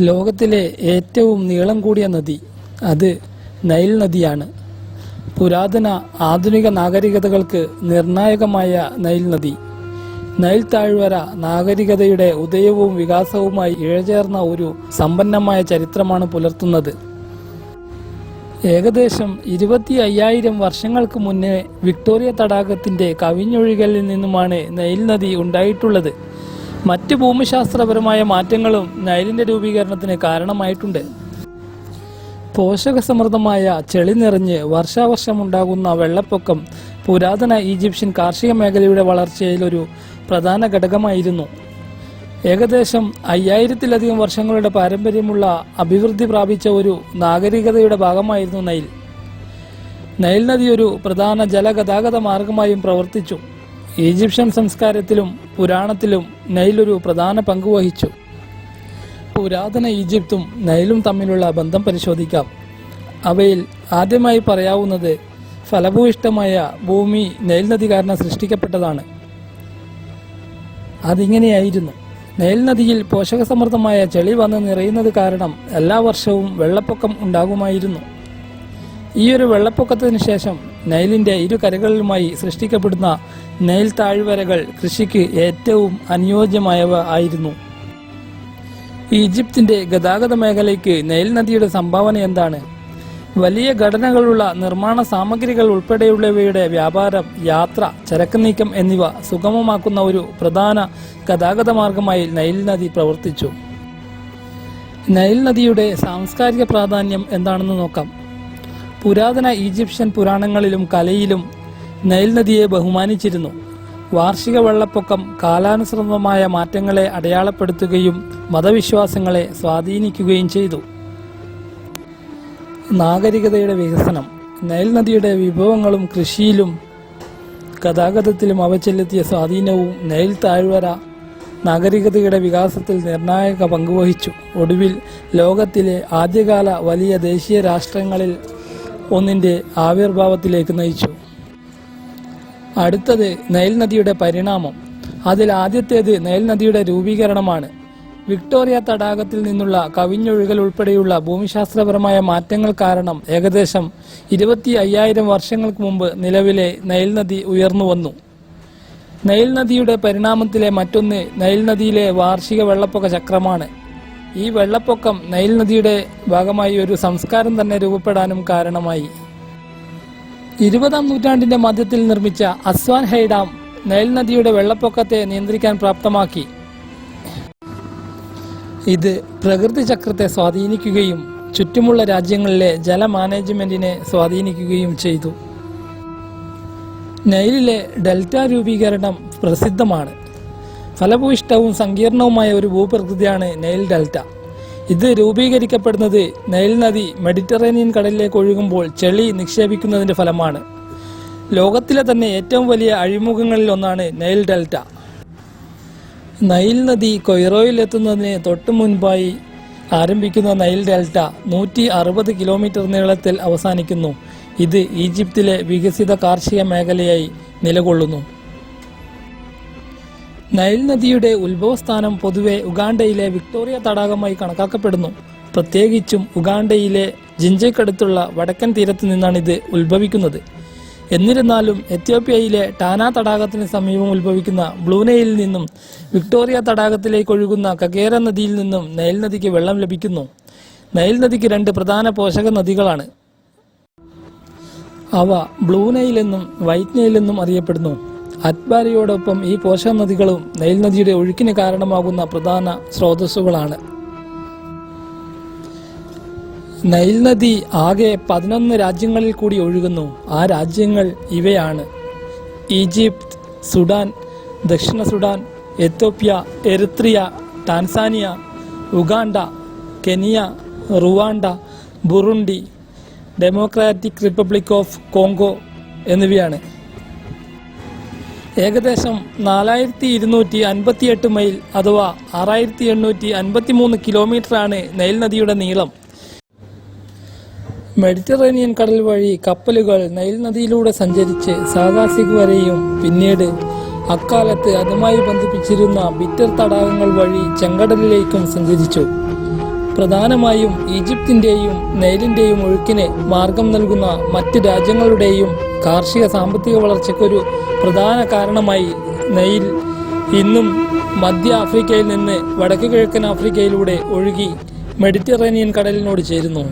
ലോകത്തിലെ ഏറ്റവും നീളം കൂടിയ നദി അത് നൈൽ നദിയാണ്. പുരാതന ആധുനിക നാഗരികതകൾക്ക് നിർണായകമായ നൈൽ നദി. നൈൽ താഴ്വര നാഗരികതയുടെ ഉദയവും വികാസവുമായി ഇഴചേർന്ന ഒരു സമ്പന്നമായ ചരിത്രമാണ് പുലർത്തുന്നത്. ഏകദേശം ഇരുപത്തി അയ്യായിരം വർഷങ്ങൾക്ക് മുന്നേ വിക്ടോറിയ തടാകത്തിന്റെ കവിഞ്ഞൊഴുകലിൽ നിന്നുമാണ് നൈൽ നദി ഉണ്ടായിട്ടുള്ളത്. മറ്റ് ഭൂമിശാസ്ത്രപരമായ മാറ്റങ്ങളും നൈലിന്റെ രൂപീകരണത്തിന് കാരണമായിട്ടുണ്ട്. പോഷകസമൃദ്ധമായ ചെളി നിറഞ്ഞ് വർഷാവർഷമുണ്ടാകുന്ന വെള്ളപ്പൊക്കം പുരാതന ഈജിപ്ഷ്യൻ കാർഷിക മേഖലയുടെ വളർച്ചയിലൊരു പ്രധാന ഘടകമായിരുന്നു. ഏകദേശം അയ്യായിരത്തിലധികം വർഷങ്ങളുടെ പാരമ്പര്യമുള്ള അഭിവൃദ്ധി പ്രാപിച്ച ഒരു നാഗരികതയുടെ ഭാഗമായിരുന്നു നൈൽ. നൈൽ നദി ഒരു പ്രധാന ജലഗതാഗത മാർഗമായും പ്രവർത്തിച്ചു. ഈജിപ്ഷ്യൻ സംസ്കാരത്തിലും പുരാണത്തിലും നൈൽ ഒരു പ്രധാന പങ്ക് വഹിച്ചു. പുരാതന ഈജിപ്തും നൈലും തമ്മിലുള്ള ബന്ധം പരിശോധിക്കാം. അവയിൽ ആദ്യമായി പറയാവുന്നത് ഫലഭൂയിഷ്ടമായ ഭൂമി നൈൽ നദി കാരണം സൃഷ്ടിക്കപ്പെട്ടതാണ്. അതിങ്ങനെയായിരുന്നു. നൈൽ നദിയിൽ പോഷകസമൃദ്ധമായ ചെളി വന്ന് നിറയുന്നത് കാരണം എല്ലാ വർഷവും വെള്ളപ്പൊക്കം ഉണ്ടാകുമായിരുന്നു. ഈ ഒരു വെള്ളപ്പൊക്കത്തിന് ശേഷം നൈലിന്റെ ഇരു കരകളിലുമായി സൃഷ്ടിക്കപ്പെടുന്ന നെയിൽ താഴ്വരകൾ കൃഷിക്ക് ഏറ്റവും അനുയോജ്യമായവ ആയിരുന്നു. ഈജിപ്തിന്റെ ഗതാഗത മേഖലയ്ക്ക് നൈൽ നദിയുടെ സംഭാവന എന്താണ്? വലിയ ഘടനകളുള്ള നിർമ്മാണ സാമഗ്രികൾ ഉൾപ്പെടെയുള്ളവയുടെ വ്യാപാരം യാത്ര ചരക്ക് നീക്കം എന്നിവ സുഗമമാക്കുന്ന ഒരു പ്രധാന ഗതാഗത മാർഗമായി നൈൽ നദി പ്രവർത്തിച്ചു. നൈൽ നദിയുടെ സാംസ്കാരിക പ്രാധാന്യം എന്താണെന്ന് നോക്കാം. പുരാതന ഈജിപ്ഷ്യൻ പുരാണങ്ങളിലും കലയിലും നൈൽ നദിയെ ബഹുമാനിച്ചിരുന്നു. വാർഷിക വെള്ളപ്പൊക്കം കാലാനുസൃതമായ മാറ്റങ്ങളെ അടയാളപ്പെടുത്തുകയും മതവിശ്വാസങ്ങളെ സ്വാധീനിക്കുകയും ചെയ്തു. നാഗരികതയുടെ വികസനം നൈൽ നദിയുടെ വിഭവങ്ങളും കൃഷിയിലും ഗതാഗതത്തിലും അവ ചെലുത്തിയ സ്വാധീനവും നൈൽ താഴ്വര നാഗരികതയുടെ വികാസത്തിൽ നിർണായക പങ്കുവഹിച്ചു. ഒടുവിൽ ലോകത്തിലെ ആദ്യകാല വലിയ ദേശീയ രാഷ്ട്രങ്ങളിൽ ഒന്നിന്റെ ആവിർഭാവത്തിലേക്ക് നയിച്ചു. അടുത്തത് നൈൽ നദിയുടെ പരിണാമം. അതിൽ ആദ്യത്തേത് നൈൽ നദിയുടെ രൂപീകരണമാണ്. വിക്ടോറിയ തടാകത്തിൽ നിന്നുള്ള കവിഞ്ഞൊഴുകൽ ഉൾപ്പെടെയുള്ള ഭൂമിശാസ്ത്രപരമായ മാറ്റങ്ങൾ കാരണം ഏകദേശം ഇരുപത്തി അയ്യായിരം വർഷങ്ങൾക്ക് മുമ്പ് നിലവിലെ നൈൽ നദി ഉയർന്നു വന്നു. നൈൽ നദിയുടെ പരിണാമത്തിലെ മറ്റൊന്ന് നൈൽ നദിയിലെ വാർഷിക വെള്ളപ്പൊക്ക ചക്രമാണ്. ഈ വെള്ളപ്പൊക്കം നൈൽ നദിയുടെ ഭാഗമായി ഒരു സംസ്കാരം തന്നെ രൂപപ്പെടാനും കാരണമായി. ഇരുപതാം നൂറ്റാണ്ടിന്റെ മധ്യത്തിൽ നിർമ്മിച്ച അസ്വാൻ ഹൈ ഡാം നൈൽ നദിയുടെ വെള്ളപ്പൊക്കത്തെ നിയന്ത്രിക്കാൻ പ്രാപ്തമാക്കി. ഇത് പ്രകൃതി ചക്രത്തെ സ്വാധീനിക്കുകയും ചുറ്റുമുള്ള രാജ്യങ്ങളിലെ ജല മാനേജ്മെന്റിനെ സ്വാധീനിക്കുകയും ചെയ്തു. നൈലിലെ ഡെൽറ്റ രൂപീകരണം പ്രസിദ്ധമാണ്. ഫലഭൂയിഷ്ടവും സങ്കീർണവുമായ ഒരു ഭൂപ്രകൃതിയാണ് നെയിൽ ഡെൽറ്റ. ഇത് രൂപീകരിക്കപ്പെടുന്നത് നൈൽ നദി മെഡിറ്ററേനിയൻ കടലിലേക്ക് ഒഴുകുമ്പോൾ ചെളി നിക്ഷേപിക്കുന്നതിന്റെ ഫലമാണ്. ലോകത്തിലെ തന്നെ ഏറ്റവും വലിയ അഴിമുഖങ്ങളിൽ ഒന്നാണ് നൈൽ ഡെൽറ്റ. നൈൽ നദി കൊയ്റോയിൽ എത്തുന്നതിന് തൊട്ടു മുൻപായി ആരംഭിക്കുന്ന നൈൽ ഡെൽറ്റ നൂറ്റി അറുപത് കിലോമീറ്റർ നീളത്തിൽ അവസാനിക്കുന്നു. ഇത് ഈജിപ്തിലെ വികസിത കാർഷിക മേഖലയായി നിലകൊള്ളുന്നു. നൈൽ നദിയുടെ ഉത്ഭവസ്ഥാനം പൊതുവെ ഉഗാണ്ടയിലെ വിക്ടോറിയ തടാകമായി കണക്കാക്കപ്പെടുന്നു. പ്രത്യേകിച്ചും ഉഗാണ്ടയിലെ ജിഞ്ചയ്ക്കടുത്തുള്ള വടക്കൻ തീരത്ത് നിന്നാണ് ഇത് ഉത്ഭവിക്കുന്നത്. എന്നിരുന്നാലും എത്യോപ്യയിലെ ടാന തടാകത്തിന് സമീപം ഉത്ഭവിക്കുന്ന ബ്ലൂനയിൽ നിന്നും വിക്ടോറിയ തടാകത്തിലേക്ക് ഒഴുകുന്ന കകേര നദിയിൽ നിന്നും നൈൽ നദിക്ക് വെള്ളം ലഭിക്കുന്നു. നൈൽ നദിക്ക് രണ്ട് പ്രധാന പോഷക നദികളാണ്. അവ ബ്ലൂ നൈൽ എന്നും വൈറ്റ് നൈൽ എന്നും അറിയപ്പെടുന്നു. അറ്റ്ബാരിയോടൊപ്പം ഈ പോഷക നദികളും നൈൽ നദിയുടെ ഒഴുക്കിന് കാരണമാകുന്ന പ്രധാന സ്രോതസ്സുകളാണ്. നൈൽ നദി ആകെ പതിനൊന്ന് രാജ്യങ്ങളിൽ കൂടി ഒഴുകുന്നു. ആ രാജ്യങ്ങൾ ഇവയാണ്. ഈജിപ്ത് സുഡാൻ ദക്ഷിണ Sudan Ethiopia Eritrea Tanzania Uganda Kenya Rwanda Burundi Democratic Republic of Congo എന്നിവയാണ്. ഏകദേശം നാലായിരത്തി ഇരുന്നൂറ്റി അൻപത്തിയെട്ട് മൈൽ അഥവാ ആറായിരത്തി എണ്ണൂറ്റി അൻപത്തി മൂന്ന് കിലോമീറ്ററാണ് നൈൽ നദിയുടെ നീളം. മെഡിറ്ററേനിയൻ കടൽ വഴി കപ്പലുകൾ നൈൽ നദിയിലൂടെ സഞ്ചരിച്ച് സാഗാസിക് വരെയും പിന്നീട് അക്കാലത്ത് അതുമായി ബന്ധിപ്പിച്ചിരുന്ന ബിറ്റർ തടാകങ്ങൾ വഴി ചെങ്കടലിലേക്കും സഞ്ചരിച്ചു. പ്രധാനമായും ഈജിപ്തിന്റെയും നൈലിന്റെയും ഒഴുക്കിന് മാർഗം നൽകുന്ന മറ്റ് രാജ്യങ്ങളുടെയും കാർഷിക സാമ്പത്തിക വളർച്ചയ്ക്കൊരു പ്രധാന കാരണമായി നൈൽ ഇന്നും മധ്യ ആഫ്രിക്കയിൽ നിന്ന് വടക്ക് കിഴക്കൻ ആഫ്രിക്കയിലൂടെ ഒഴുകി മെഡിറ്ററേനിയൻ കടലിനോട് ചേരുന്നു.